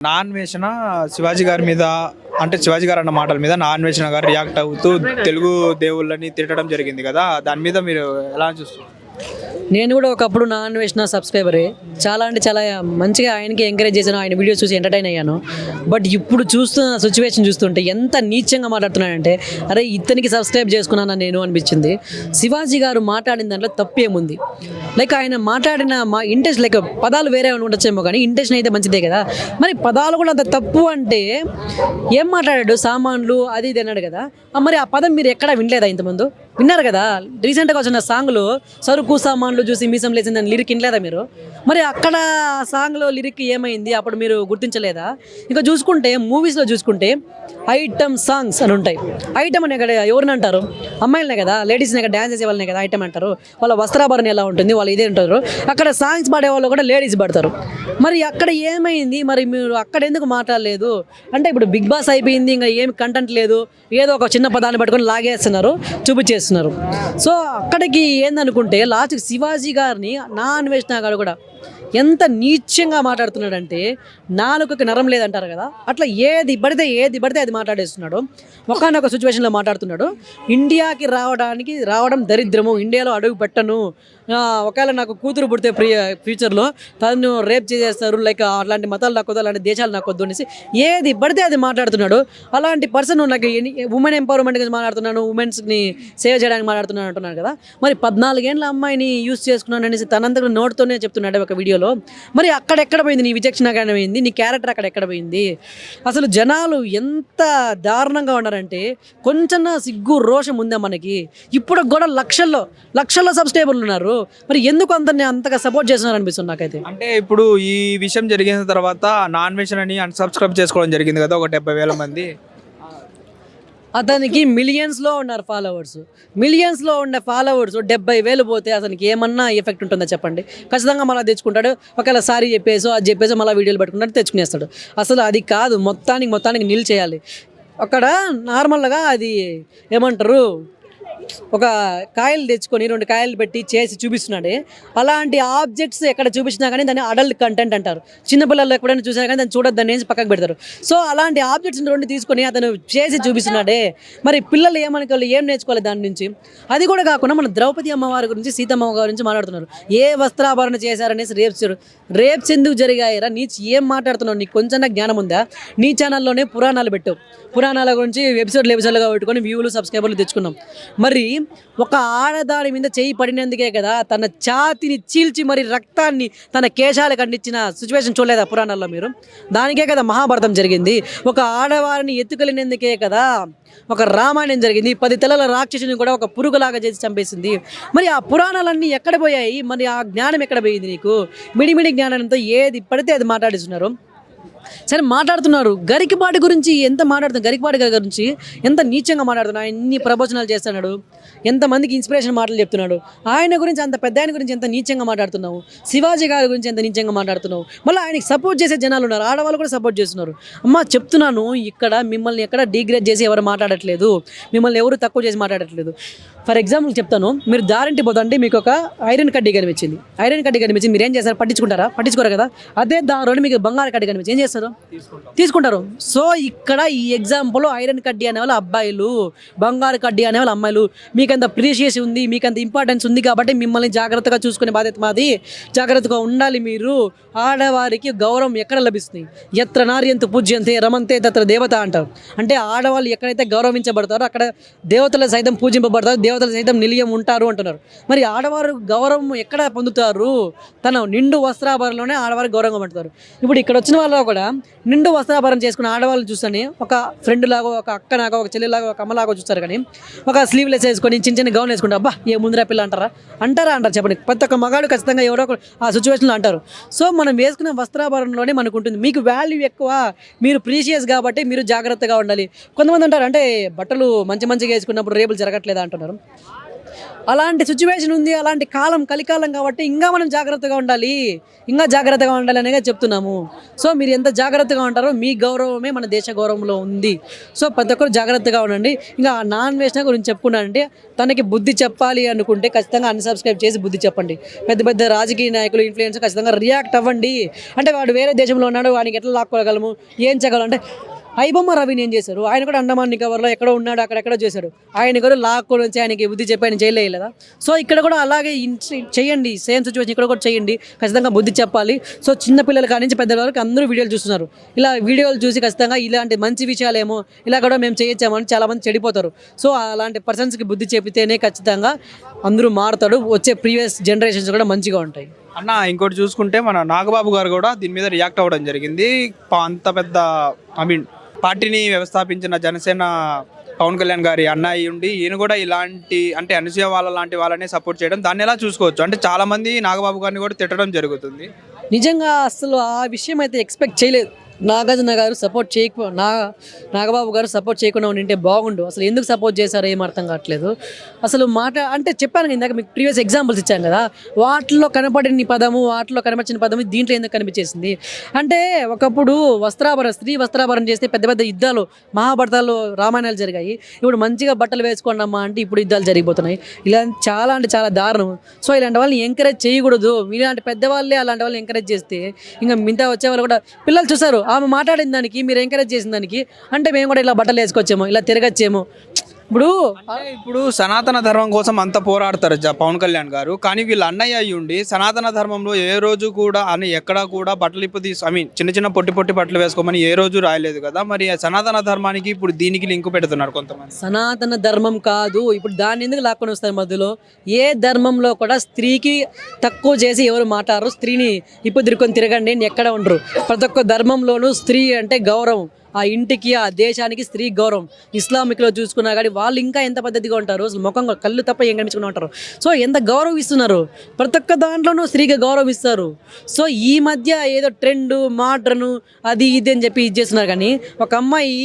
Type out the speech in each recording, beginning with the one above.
Non వేషణ Shivaji గారి మీద అంటే శివాజీ గారు అన్న మాటల మీద నాన్ వేషణ గారు రియాక్ట్ అవుతూ తెలుగు దేవుళ్ళని తిట్టడం జరిగింది కదా దాని మీద మీరు ఎలా చూస్తున్నారు? నేను కూడా ఒకప్పుడు నాన్ వేసిన సబ్స్క్రైబరే. చాలా అంటే చాలా మంచిగా ఆయనకి ఎంకరేజ్ చేశాను ఆయన వీడియోస్ చూసి ఎంటర్టైన్ అయ్యాను. బట్ ఇప్పుడు చూస్తున్న సిచ్యువేషన్ చూస్తుంటే ఎంత నీచంగా మాట్లాడుతున్నాడంటే అరే ఇతనికి సబ్స్క్రైబ్ చేసుకున్నాను నేను అనిపించింది. శివాజీ గారు మాట్లాడిన దాంట్లో తప్పేముంది? లైక్ ఆయన మాట్లాడిన మా ఇంటెస్ట్ లైక్ పదాలు వేరే ఉండొచ్చేమో కానీ ఇంటెన్షన్ అయితే మంచిదే కదా. మరి పదాలు కూడా అంత తప్పు అంటే ఏం మాట్లాడాడు? సామాన్లు అది ఇది అన్నాడు కదా. మరి ఆ పదం మీరు ఎక్కడా వినలేదా ఇంతమంది విన్నారు కదా? రీసెంట్గా వచ్చిన సాంగ్లో సరుకు సామాన్లు చూసి మీసం లేచిందని లిరిక్ వినలేదా మీరు? మరి అక్కడ సాంగ్లో లిరిక్ ఏమైంది? అప్పుడు మీరు గుర్తించలేదా? ఇంకా చూసుకుంటే మూవీస్లో చూసుకుంటే ఐటమ్ సాంగ్స్ అని ఉంటాయి. ఐటమ్ అనే కదా ఎవరిని అంటారు? అమ్మాయిలనే కదా లేడీస్నే కదా డ్యాన్స్ చేసే వాళ్ళనే కదా ఐటమ్ అంటారు. వాళ్ళ వస్త్రాభరణ ఎలా ఉంటుంది వాళ్ళు ఇదే ఉంటారు అక్కడ సాంగ్స్ పాడే వాళ్ళు కూడా లేడీస్ పడతారు. మరి అక్కడ ఏమైంది? మరి మీరు అక్కడ ఎందుకు మాట్లాడలేదు? అంటే ఇప్పుడు బిగ్ బాస్ అయిపోయింది ఇంకా ఏమి కంటెంట్ లేదు. ఏదో ఒక చిన్న పదాన్ని పట్టుకొని లాగేస్తున్నారు. చేస్తున్నారు. సో అక్కడికి ఏందనుకుంటే లాస్ట్ శివాజీ గారిని నా అన్వేషణ గారు కూడా ఎంత నీచంగా మాట్లాడుతున్నాడంటే నాలుకకి నరం లేదంటారు కదా? అట్లా ఏది పడితే ఏది పడితే అది మాట్లాడేస్తున్నాడు. ఒకనొక సిచ్యువేషన్లో మాట్లాడుతున్నాడు. ఇండియాకి రావడానికి రావడం దరిద్రము. ఇండియాలో అడుగు పెట్టను. ఒకవేళ నాకు కూతురు పుడితే ప్రియ ఫ్యూచర్లో తను రేప్ చేసేస్తారు లైక్ అలాంటి మతాలు నాకొద్దు అలాంటి దేశాలు నాకు అనేసి ఏది పడితే అది మాట్లాడుతున్నాడు. అలాంటి పర్సన్ నాకు ఉమెన్ ఎంపవర్మెంట్ గురించి మాట్లాడుతున్నాను ఉమెన్స్ని సేవ్ చేయడానికి మాట్లాడుతున్నాను అంటున్నాను కదా. మరి పద్నాలుగేళ్ళ అమ్మాయిని యూస్ చేసుకున్నాను అనేసి తనంతకు నోట్తోనే చెప్తున్నాడు ఒక వీడియోలో. మరి అక్కడెక్కడ పోయింది? నీ విచక్షణ ఎక్కడ పోయింది నీ క్యారెక్టర్ అక్కడ ఎక్కడ పోయింది? అసలు జనాలు ఎంత దారుణంగా ఉన్నారంటే కొంచెం సిగ్గు రోషం ఉందా మనకి? ఇప్పుడు కూడా లక్షల్లో లక్షల్లో సబ్స్క్రైబర్లు ఉన్నారు. మరి ఎందుకు అందరిని అంతగా సపోర్ట్ చేస్తున్నారు అనిపిస్తుంది నాకైతే? అంటే ఇప్పుడు ఈ విషయం జరిగిన తర్వాత నాన్ వెజ్ అని అన్సబ్స్క్రైబ్ చేసుకోవడం జరిగింది కదా ఒక డెబ్బై వేల మంది. అతనికి మిలియన్స్లో ఉన్నారు ఫాలోవర్స్ మిలియన్స్లో ఉన్న ఫాలోవర్స్ డెబ్బై వేలు పోతే అతనికి ఏమన్నా ఎఫెక్ట్ ఉంటుందా చెప్పండి? ఖచ్చితంగా మళ్ళీ తెచ్చుకుంటాడు. ఒకవేళ సారీ చెప్పేసో అది చెప్పేసో మళ్ళీ వీడియోలు పెట్టుకుంటాడు తెచ్చుకునేస్తాడు. అసలు అది కాదు మొత్తానికి మొత్తానికి నిల్ చేయాలి అక్కడ నార్మల్గా అది ఏమంటారు? ఒక కాయలు తెచ్చుకొని రెండు కాయలు పెట్టి చేసి చూపిస్తున్నాడే. అలాంటి ఆబ్జెక్ట్స్ ఎక్కడ చూపించినా కానీ దాన్ని అడల్ట్ కంటెంట్ అంటారు. చిన్నపిల్లలు ఎక్కడైనా చూసినా కానీ దాన్ని చూడొద్దని అనేసి పక్కకు పెడతారు. సో అలాంటి ఆబ్జెక్ట్స్ రెండు తీసుకొని అతను చేసి చూపిస్తున్నాడే. మరి పిల్లలు ఏమనుకోవాలి ఏం నేర్చుకోవాలి దాని నుంచి? అది కూడా కాకుండా మన ద్రౌపది అమ్మవారి గురించి సీతమ్మ గారి గురించి మాట్లాడుతున్నారు. ఏ వస్త్రాభరణ చేశారనేసి రేప్స్ రేప్స్ ఎందుకు జరిగాయిరా నీ ఏం మాట్లాడుతున్నావు? నీకు కొంచెం జ్ఞానం ఉందా? నీ ఛానల్లోనే పురాణాలు పెట్టావు పురాణాల గురించి ఎపిసోడ్లు ఎపిసోడ్లుగా పెట్టుకొని వ్యూలు సబ్స్క్రైబర్లు తెచ్చుకున్నాం. మరి ఒక ఆడదాని మీద చేయి పడినందుకే కదా తన ఛాతిని చీల్చి మరి రక్తాన్ని తన కేశాలు కండించిన సిచ్యువేషన్ చూడలేదా పురాణాల్లో మీరు? దానికే కదా మహాభారతం జరిగింది. ఒక ఆడవారిని ఎత్తుకెళ్ళినందుకే కదా ఒక రామాయణం జరిగింది. పది తెల్లల రాక్షసుని కూడా ఒక పురుగులాగా చేసి చంపేసింది. మరి ఆ పురాణాలన్నీ ఎక్కడ పోయాయి? మరి ఆ జ్ఞానం ఎక్కడ పోయింది నీకు? మిడిమిడి జ్ఞానంతో ఏది పడితే అది మాట్లాడిస్తున్నారు. సరే మాట్లాడుతున్నారు. గరికపాటి గురించి ఎంత మాట్లాడుతున్నారు? గరికిపాటి గారి గురించి ఎంత నీచంగా మాట్లాడుతున్నాడు ఎన్ని ప్రవచనాలు చేస్తున్నాడు. ఎంతమందికి ఇన్స్పిరేషన్ మాటలు చెప్తున్నాడు. ఆయన గురించి అంత పెద్ద ఆయన గురించి ఎంత నీచంగా మాట్లాడుతున్నావు? శివాజీ గారి గురించి ఎంత నీచంగా మాట్లాడుతున్నావు? మళ్ళీ ఆయనకి సపోర్ట్ చేసే జనాలు ఉన్నారు. ఆడవాళ్ళు కూడా సపోర్ట్ చేస్తున్నారు. అమ్మ చెప్తున్నాను ఇక్కడ మిమ్మల్ని ఎక్కడ డిగ్రేడ్ చేసి ఎవరు మాట్లాడట్లేదు. మిమ్మల్ని ఎవరు తక్కువ చేసి మాట్లాడట్లేదు. ఫర్ ఎగ్జాంపుల్ చెప్తాను. మీరు దారింటి పోతుంటే మీకు ఒక ఐరన్ కడ్డీ కనిపించింది. ఐరన్ కడ్డీ కనిపించింది. మీరు ఏం చేస్తారు పట్టించుకుంటారా? పట్టించుకోరు కదా? అదే దారిలో మీకు బంగారు కడ్డీ కనిపించింది. ఏం చేస్తారు తీసుకుంటారు. సో ఇక్కడ ఈ ఎగ్జాంపుల్ ఐరన్ కడ్డీ అనే వాళ్ళు అబ్బాయిలు బంగారు కడ్డీ అనే వాళ్ళు అమ్మాయిలు మీకు అంత ప్రీషియస్ ఉంది మీకు అంత ఇంపార్టెన్స్ ఉంది కాబట్టి మిమ్మల్ని జాగ్రత్తగా చూసుకునే బాధ్యత మాది. జాగ్రత్తగా ఉండాలి మీరు. ఆడవారికి గౌరవం ఎక్కడ లభిస్తుంది? ఎత్ర నార్యంత పూజ్యంతే రమంతే తత్ర దేవత అంటారు. అంటే ఆడవాళ్ళు ఎక్కడైతే గౌరవించబడతారో అక్కడ దేవతలు సైతం పూజింపబడతారు దేవతలు సైతం నిలియం ఉంటారు అంటున్నారు. మరి ఆడవారు గౌరవం ఎక్కడ పొందుతారు? తన నిండు వస్త్రాభరణలోనే ఆడవారు గౌరవంగా పడతారు ఇప్పుడు ఇక్కడ వచ్చిన వాళ్ళు కూడా నిండు వస్త్రాభరణం చేసుకున్న ఆడవాళ్ళని చూస్తేనే ఒక ఫ్రెండ్ లాగా ఒక అక్క లాగా ఒక చెల్లిలాగా ఒక అమ్మలాగా చూస్తారు కానీ ఒక స్లీవ్లెస్ వేసుకొని చిన్న చిన్న గౌన్ వేసుకుంటే అబ్బా ఏ ముందర పిల్ల అంటారా? అంటారా అంటారు చెప్పండి. ప్రతి ఒక్క మగాడు ఖచ్చితంగా ఎవరో ఒకరు ఆ సిచ్యువేషన్లో అంటారు. సో మనం వేసుకునే వస్త్రాభరణంలోనే మనకు ఉంటుంది. మీకు వాల్యూ ఎక్కువ మీరు ప్రీషియస్ కాబట్టి మీరు జాగ్రత్తగా ఉండాలి. కొంతమంది అంటారు అంటే బట్టలు మంచి మంచిగా వేసుకున్నప్పుడు రేపులు జరగట్లేదా అంటున్నారు. అలాంటి సిచ్యువేషన్ ఉంది అలాంటి కాలం కలికాలం కాబట్టి ఇంకా మనం జాగ్రత్తగా ఉండాలి. ఇంకా జాగ్రత్తగా ఉండాలి అనేగా చెప్తున్నాము. సో మీరు ఎంత జాగ్రత్తగా ఉంటారో మీ గౌరవమే మన దేశ గౌరవంలో ఉంది. సో ప్రతి ఒక్కరు జాగ్రత్తగా ఉండండి. ఇంకా నాన్ వేసిన గురించి చెప్పుకున్నానంటే తనకి బుద్ధి చెప్పాలి అనుకుంటే ఖచ్చితంగా అన్సబ్స్క్రైబ్ చేసి బుద్ధి చెప్పండి. పెద్ద పెద్ద రాజకీయ నాయకులు ఇన్ఫ్లుయెన్స్ ఖచ్చితంగా రియాక్ట్ అవ్వండి. అంటే వాడు వేరే దేశంలో ఉన్నాడు వాడికి ఎట్లా లాక్కోగలము ఏం చేయగలం అంటే ఐబొమ్మ రవిని ఏం చేశారు? ఆయన కూడా అండమాన్ నికోబార్లో ఎక్కడో ఉన్నాడు అక్కడెక్కడో చేశాడు. ఆయన కూడా లాక్కొని నుంచి ఆయనకి బుద్ధి చెప్పి ఆయన జైలు వేయలేదా? సో ఇక్కడ కూడా అలాగే చేయండి. సేమ్ సిచ్యువేషన్ ఇక్కడ కూడా చేయండి. ఖచ్చితంగా బుద్ధి చెప్పాలి. సో చిన్న పిల్లల కాడి నుంచి పెద్దల వరకు అందరూ వీడియోలు చూస్తున్నారు. ఇలా వీడియోలు చూసి ఖచ్చితంగా ఇలాంటి మంచి విషయాలేమో ఇలా కూడా మేము చేయొచ్చామని చాలామంది చెడిపోతారు. సో అలాంటి పర్సన్స్కి బుద్ధి చెబితేనే ఖచ్చితంగా అందరూ మారుతాడు వచ్చే ప్రీవియస్ జనరేషన్స్ కూడా మంచిగా ఉంటాయి. అన్న ఇంకోటి చూసుకుంటే మన నాగబాబు గారు కూడా దీని మీద రియాక్ట్ అవ్వడం జరిగింది. అంత పెద్ద ఐ మీన్ పార్టీని వ్యవస్థాపించిన జనసేన పవన్ కళ్యాణ్ గారి అన్న ఉండి ఈయన కూడా ఇలాంటి అంటే అనసూయ వాళ్ళ లాంటి వాళ్ళని సపోర్ట్ చేయడం దాన్ని ఎలా చూసుకోవచ్చు? అంటే చాలా మంది నాగబాబు గారిని కూడా తిట్టడం జరుగుతుంది. నిజంగా అసలు ఆ విషయం అయితే ఎక్స్పెక్ట్ చేయలేదు. నాగార్జున గారు సపోర్ట్ చేయకపో నా నాగబాబు గారు సపోర్ట్ చేయకుండా ఉండింటే బాగుండు. అసలు ఎందుకు సపోర్ట్ చేశారో ఏం అర్థం కావట్లేదు. అసలు మాట అంటే చెప్పాను ఇందాక మీకు ప్రీవియస్ ఎగ్జాంపుల్స్ ఇచ్చాను కదా వాటిలో కనపడిన పదము వాటిలో కనపడిన పదము దీంట్లో ఎందుకు కనిపించేసింది? అంటే ఒకప్పుడు వస్త్రాభరణ స్త్రీ వస్త్రాభరణ చేస్తే పెద్ద పెద్ద యుద్ధాలు మహాభారతాలు రామాయణాలు జరిగాయి. ఇప్పుడు మంచిగా బట్టలు వేసుకోండి అమ్మా అంటే ఇప్పుడు యుద్ధాలు జరిగిపోతున్నాయి. ఇలా చాలా అంటే చాలా దారుణం. సో ఇలాంటి వాళ్ళని ఎంకరేజ్ చేయకూడదు. ఇలాంటి పెద్దవాళ్ళే అలాంటి వాళ్ళని ఎంకరేజ్ చేస్తే ఇంకా మిగతా వచ్చే వాళ్ళు కూడా పిల్లలు చూసారు ఆమె మాట్లాడిన దానికి మీరు ఎంకరేజ్ చేసిన దానికి అంటే మేము కూడా ఇలా బట్టలు వేసుకొచ్చాము ఇలా తిరగచ్చేమో. ఇప్పుడు ఇప్పుడు సనాతన ధర్మం కోసం అంత పోరాడతారు జ- పవన్ కళ్యాణ్ గారు. కానీ వీళ్ళ అన్నయ్య అయ్యి ఉండి సనాతన ధర్మంలో ఏ రోజు కూడా అని ఎక్కడా కూడా బట్టలు ఇప్పు తీసు ఐ మీన్ చిన్న చిన్న పొట్టి పొట్టి బట్టలు వేసుకోమని ఏ రోజు రాయలేదు కదా. మరి సనాతన ధర్మానికి ఇప్పుడు దీనికి లింక్ పెడుతున్నారు కొంతమంది. సనాతన ధర్మం కాదు. ఇప్పుడు దాన్ని ఎందుకు లాక్కొని వస్తారు మధ్యలో? ఏ ధర్మంలో కూడా స్త్రీకి తక్కువ చేసి ఎవరు మాట్లాడరు. స్త్రీని ఇప్పుడు తిరుకొని తిరగండి ఎక్కడ ఉండరు. ప్రతి ఒక్క ధర్మంలోనూ స్త్రీ అంటే గౌరవం. ఆ ఇంటికి ఆ దేశానికి స్త్రీ గౌరవం. ఇస్లామిక్లో చూసుకున్నా కానీ వాళ్ళు ఇంకా ఎంత పద్ధతిగా ఉంటారు అసలు ముఖం కళ్ళు తప్ప ఏం కనిపించుకుని ఉంటారు. సో ఎంత గౌరవం ఇస్తున్నారు ప్రతి ఒక్క దాంట్లోనూ స్త్రీకి గౌరవం ఇస్తారు సో ఈ మధ్య ఏదో ట్రెండ్ మోడ్రన్ అది ఇది అని చెప్పి ఇది చేస్తున్నారు. కానీ ఒక అమ్మాయి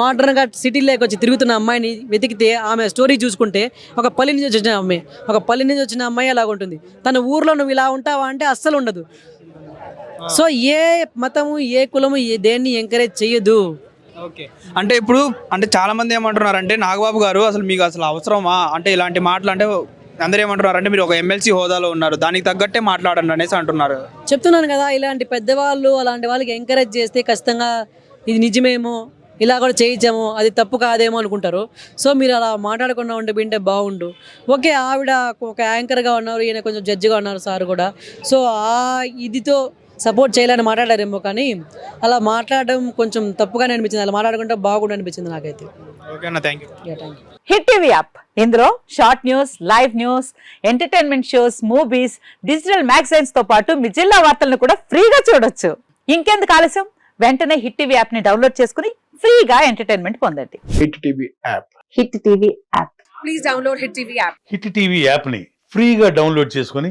మోడ్రన్గా సిటీలోకి వచ్చి తిరుగుతున్న అమ్మాయిని వెతికితే ఆమె స్టోరీ చూసుకుంటే ఒక పల్లి నుంచి వచ్చిన అమ్మాయి ఒక పల్లె నుంచి వచ్చిన అమ్మాయి అలాగ ఉంటుంది తన ఊర్లో నువ్వు ఇలా ఉంటావా అంటే అస్సలు ఉండదు. సో ఏ మతము ఏ కులము ఏ దేన్ని ఎంకరేజ్ చేయదు ఓకే. అంటే ఇప్పుడు అంటే చాలా మంది ఏమంటున్నారు అంటే నాగబాబు గారు అసలు మీకు అసలు అవసరమా? అంటే ఇలాంటి మాటలు అంటే అందరూ ఏమంటున్నారు అంటే మీరు ఒక ఎమ్మెల్సీ హోదాలో ఉన్నారు దానికి తగ్గట్టే మాట్లాడండి అనేసి అంటున్నారు. చెప్తున్నాను కదా ఇలాంటి పెద్దవాళ్ళు అలాంటి వాళ్ళకి ఎంకరేజ్ చేస్తే ఖచ్చితంగా ఇది నిజమేమో ఇలా కూడా చేయించాము అది తప్పు కాదేమో అనుకుంటారు. సో మీరు అలా మాట్లాడకుండా ఉంటే వింటే బాగుండు. ఓకే ఆవిడ ఒక యాంకర్గా ఉన్నారు ఈయన కొంచెం జడ్జిగా ఉన్నారు సార్ కూడా. సో ఆ ఇదితో సపోర్ట్ చేయాలని మాట్లాడారేమో కానీ అలా మాట్లాడడం కొంచెం తప్పుగానే అనిపించింది. అలా మాట్లాడుకుంటే బాగుండు అనిపించింది నాకైతే. ఓకే అన్న thank you yeah thank you hit TV app. ఇందులో short news live news entertainment shows movies digital మ్యాగజైన్స్తో పాటు మీ జిల్లా వార్తలను కూడా ఫ్రీగా చూడొచ్చు. ఇంకెందుకు ఆలస్యం? వెంటనే హిట్ టీవీ యాప్ని డౌన్లోడ్ చేసుకుని ఫ్రీగా ఎంటర్టైన్మెంట్ పొందండి. Hit TV app. Hit TV app. Hit TV యాప్ని ఫ్రీగా డౌన్లోడ్ చేసుకొని